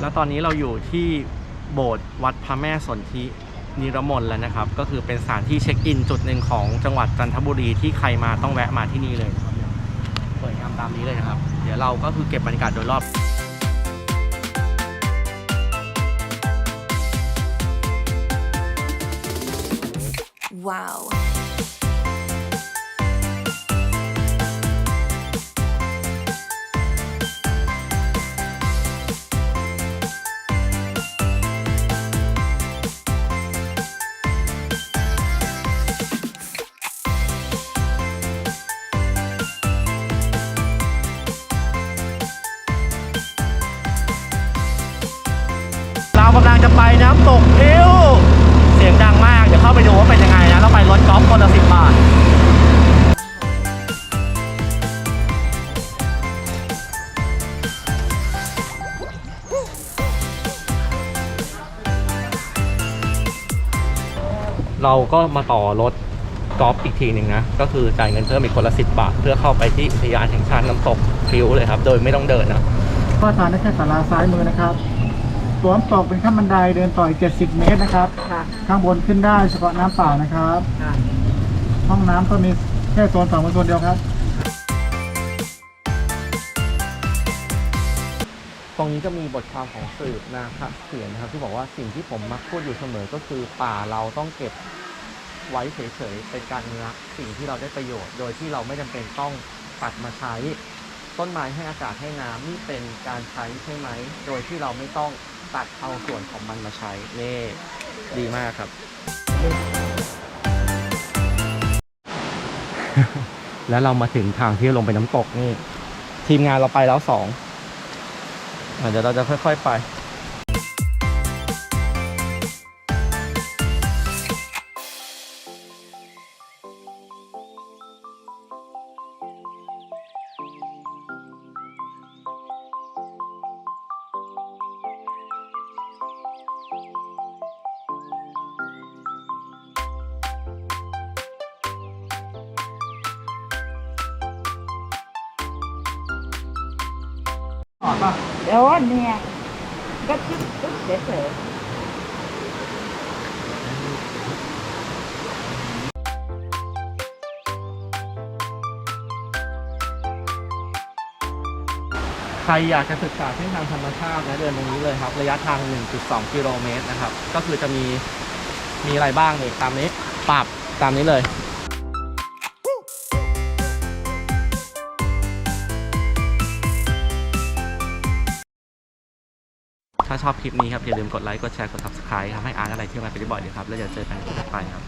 แล้วตอนนี้เราอยู่ที่โบสถ์วัดพระแม่สนธินิรมนแล้วนะครับ ก็คือเป็นสถานที่เช็คอินจุดหนึ่งของจังหวัดจันทบุรีที่ใครมาต้องแวะมาที่นี่เลยนะครับสวยงามตามนี้เลยนะครับ เดี๋ยวเราก็คือเก็บบรรยากาศโดยรอบ Wow. เร กำลังจะไปน้ำตกพิวเสียงดังมาก เดี๋ยวเข้าไปดูว่าเป็นยังไงนะเราไปรถกอล์ฟคนละสิบบาทเราก็มาต่อรถกอล์ฟอีกทีหนึ่งนะ ก็คือจ่ายเงินเพิ่มอีกคนละสิบบาท เพื่อเข้าไปที่อุทยานแห่งชาติน้ำตกพริ้วเลยครับ โดยไม่ต้องเดินนะก็ทานได้แค่ศาลาซ้ายมือนะครับ ตัวน้ำตกเป็นขั้นบันไดเดินต่ออีก70 เมตรนะครับข้างบนขึ้นได้เฉพาะน้ำเปล่านะครับห้องน้ำก็มีแค่โซนสองโซนเดียวครับ ตรงนี้จะมีบทความของสืบนะครับเขียนนะครับที่บอกว่าสิ่งที่ผมมักพูดอยู่เสมอก็คือป่าเราต้องเก็บไว้เฉยๆเป็นการอนุรักษ์สิ่งที่เราได้ประโยชน์ โดยที่เราไม่จำเป็นต้องตัดมาใช้ ต้นไม้ให้อากาศให้น้ำนี่เป็นการใช้ใช่ไหม โดยที่เราไม่ต้องตัดเอาส่วนของมันมาใช้นี่ดีมากครับ แล้วเรามาถึงทางที่ลงไปน้ำตกนี่ ทีมงานเราไปแล้วสองอะเดี๋ยวเราจะค่อย ๆ ไป เดี๋ยวเนี่ยก็ทึบทึบเฉยๆใครอยากจะศึกษาเส้นทางธรรมชาตินะเดินตรงนี้เลยครับ ระยะทาง 1.2 กิโลเมตรนะครับ ก็คือจะมีมีอะไรบ้างเนี่ยตามนี้ปรับตามนี้เลย ถ้าชอบคลิปนี้ครับอย่าลืมกดไลค์ กดแชร์ กด subscribe ทำให้อาร์ตอะไรที่มาเป็นบ่อยเลยครับ แล้วเดี๋ยวเจอกันคลิปต่อไปครับ